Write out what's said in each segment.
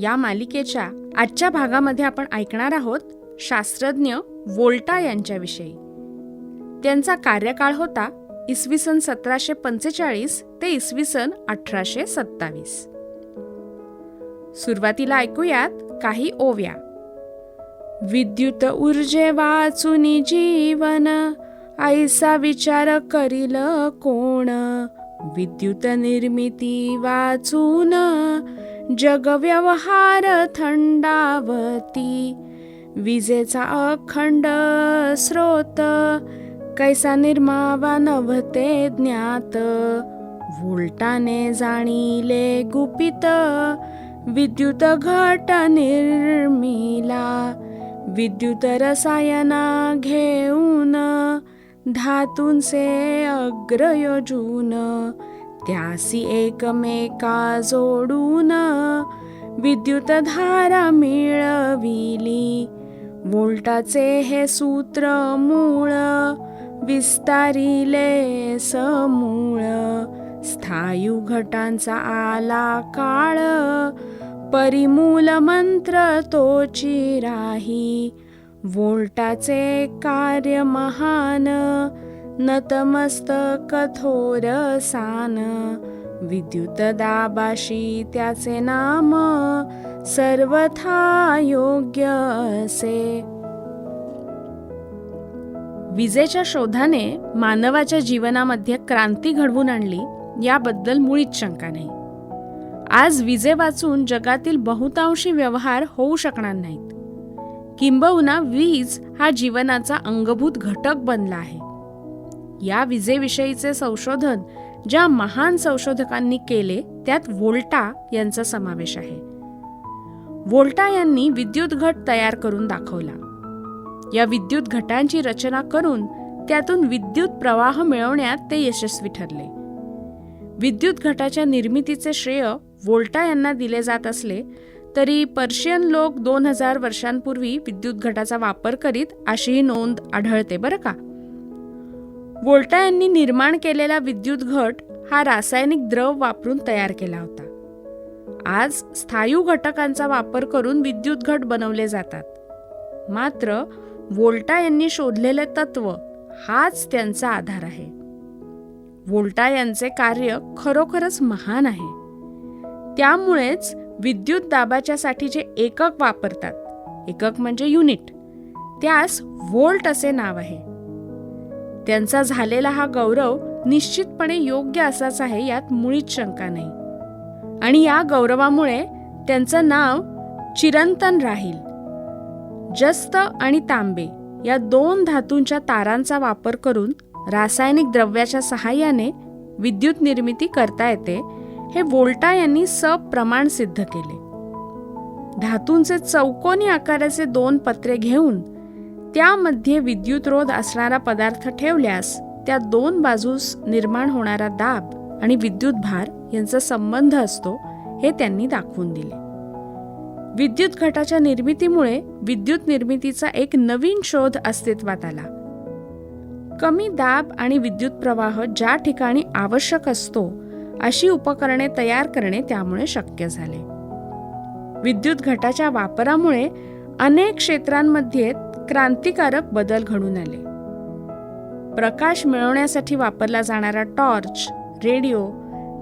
या मालिकेच्या आजच्या भागामध्ये आपण ऐकणार आहोत शास्त्रज्ञ वोल्टा यांच्याविषयी. त्यांचा कार्यकाळ होता इसवी सन सतराशे पंचेचाळीस ते इसवी सन अठराशे सत्तावीस. सुरुवातीला ऐकूयात काही ओव्या. विद्युत ऊर्जे वाचून जीवन ऐसा विचार करील कोण? विद्युत निर्मिती वाचून जगव्यवहार थंडावती विजेचा अखंड स्रोत कैसा निर्मावा नव्हते ज्ञात वोल्टाने जाणीले गुपित विद्युत घट निर्मिला विद्युत रसायना घेऊन धातूंचे अग्रयोजून त्यासी एकमेका जोडून विद्युत धारा मिळविली. वोल्टाचे हे सूत्र मूळ विस्तारिले समूळ. स्थायू घटांचा आला काळ परिमूल मंत्र तोची राही वोल्टाचे कार्य महान नतमस्त कठोर सान विद्युत दाबाशी त्याचे नाम सर्वथा योग्य असे. विजेच्या शोधाने मानवाच्या जीवनामध्ये क्रांती घडवून आणली याबद्दल मुळीच शंका नाही. आज विजे वाचून जगातील बहुतांशी व्यवहार होऊ शकणार नाहीत. किंबहुना वीज हा जीवनाचा अंगभूत घटक बनला आहे. या विजेविषयीचे संशोधन ज्या महान संशोधकांनी केले त्यात वोल्टा यांचा समावेश आहे. वोल्टा यांनी विद्युत घट तयार करून दाखवला. या विद्युत घटांची रचना करून त्यातून विद्युत प्रवाह मिळवण्यात ते यशस्वी ठरले. विद्युत घटाच्या निर्मितीचे श्रेय वोल्टा यांना दिले जात असले तरी पर्शियन लोक दोन हजार वर्षांपूर्वी विद्युत घटाचा वापर करीत अशीही नोंद आढळते बरं का? वोल्टा यांनी निर्माण केलेला विद्युत घट हा रासायनिक द्रव वापरून तयार केला होता. आज स्थायू घटकांचा वापर करून विद्युत घट बनवले जातात. मात्र वोल्टा यांनी शोधलेले तत्व हाच त्यांचा आधार आहे. वोल्टा यांचे कार्य खरोखरच महान आहे. त्यामुळेच विद्युत दाबाच्यासाठी जे एकक वापरतात एकक म्हणजे युनिट त्यास व्होल्ट असे नाव आहे. त्यांचा झालेला हा गौरव निश्चितपणे योग्य असाच आहे यात मुळीच शंका नाही. आणि या गौरवामुळे त्यांचं नाव चिरंतन राहील. जस्त आणि तांबे या दोन धातूंच्या तारांचा वापर करून रासायनिक द्रव्याच्या सहाय्याने विद्युत निर्मिती करता येते हे वोल्टा यांनी सप्रमाण सिद्ध केले. धातूंचे चौकोनी आकाराचे दोन पत्रे घेऊन त्यामध्ये विद्युतरोध असणारा पदार्थ ठेवल्यास त्या दोन बाजूस निर्माण होणारा दाब आणि विद्युत भार यांचा संबंध असतो हे त्यांनी दाखवून दिले. विद्युत घटाच्या निर्मितीमुळे विद्युत निर्मितीचा एक नवीन शोध अस्तित्वात आला. कमी दाब आणि विद्युत प्रवाह ज्या ठिकाणी आवश्यक असतो अशी उपकरणे तयार करणे त्यामुळे शक्य झाले. विद्युत घटाच्या वापरामुळे अनेक क्षेत्रांमध्ये क्रांतिकारक बदल घडून आले. प्रकाश मिळवण्यासाठी वापरला जाणारा टॉर्च रेडिओ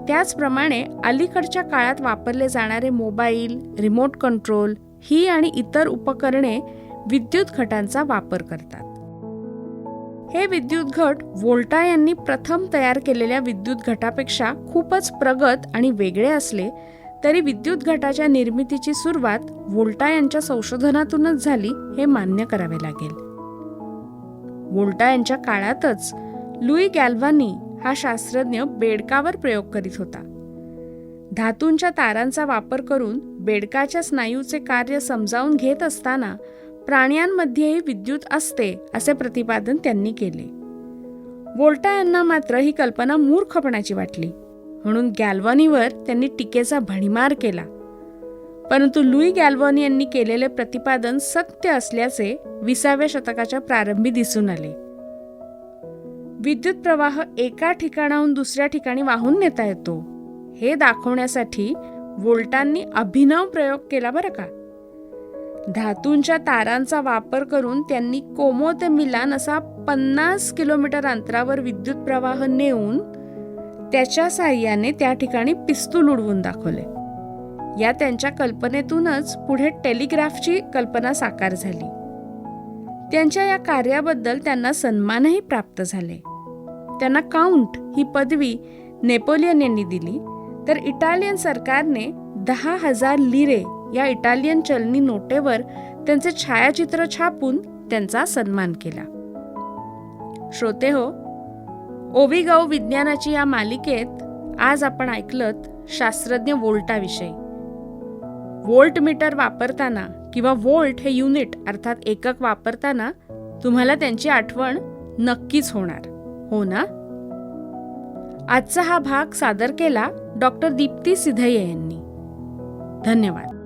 त्याचप्रमाणे अलीकडच्या काळात वापरले जाणारे मोबाईल रिमोट कंट्रोल ही आणि इतर उपकरणे विद्युत घटांचा वापर करतात. हे विद्युत घट वोल्टा यांनी प्रथम तयार केलेल्या विद्युत घटापेक्षा खूपच प्रगत आणि वेगळे असले तरी विद्युत घटाच्या निर्मितीची सुरुवात वोल्टा यांच्या संशोधनातूनच झाली हे मान्य करावे लागेल. वोल्टा यांच्या काळातच लुई गॅल्वानी हा शास्त्रज्ञ बेडकावर प्रयोग करीत होता. धातूंच्या तारांचा वापर करून बेडकाच्या स्नायूचे कार्य समजावून घेत असताना प्राण्यांमध्येही विद्युत असते असे प्रतिपादन त्यांनी केले. वोल्टा यांना मात्र ही कल्पना मूर्खपणाची वाटली. म्हणून गॅल्वनीवर त्यांनी टीकेचा भडीमार केला. परंतु लुई गॅल्वॉनी यांनी केलेले प्रतिपादन सत्य असल्याचे विसाव्या शतकाच्या प्रारंभी दिसून आले. विद्युत प्रवाह एका ठिकाणाहून दुसऱ्या ठिकाणी वाहून नेता येतो. हे दाखवण्यासाठी वोल्टांनी अभिनव प्रयोग केला बरं का? धातूंच्या तारांचा वापर करून त्यांनी कोमो ते मिलान असा पन्नास किलोमीटर अंतरावर विद्युत प्रवाह नेऊन त्याच्या साह्याने त्या ठिकाणी पिस्तूल उडवून दाखवले. या त्यांच्या कल्पनेतूनच पुढे टेलिग्राफची कल्पना साकार झाली. त्यांच्या या कार्याबद्दल त्यांना सन्मानही प्राप्त झाले. त्यांना काउंट ही पदवी नेपोलियन यांनी दिली तर इटालियन सरकारने दहा हजार लिरे या इटालियन चलनी नोटेवर त्यांचे छायाचित्र छापून त्यांचा सन्मान केला. श्रोते हो ओविगाऊ विज्ञानाची या मालिकेत आज आपण ऐकलत शास्त्रज्ञ वोल्टाविषयी. वोल्ट मीटर वापरताना किंवा वोल्ट हे युनिट अर्थात एकक वापरताना तुम्हाला त्यांची आठवण नक्कीच होणार. हो ना? आजचा हा भाग सादर केला डॉक्टर दीप्ती सिधय्ये यांनी. धन्यवाद.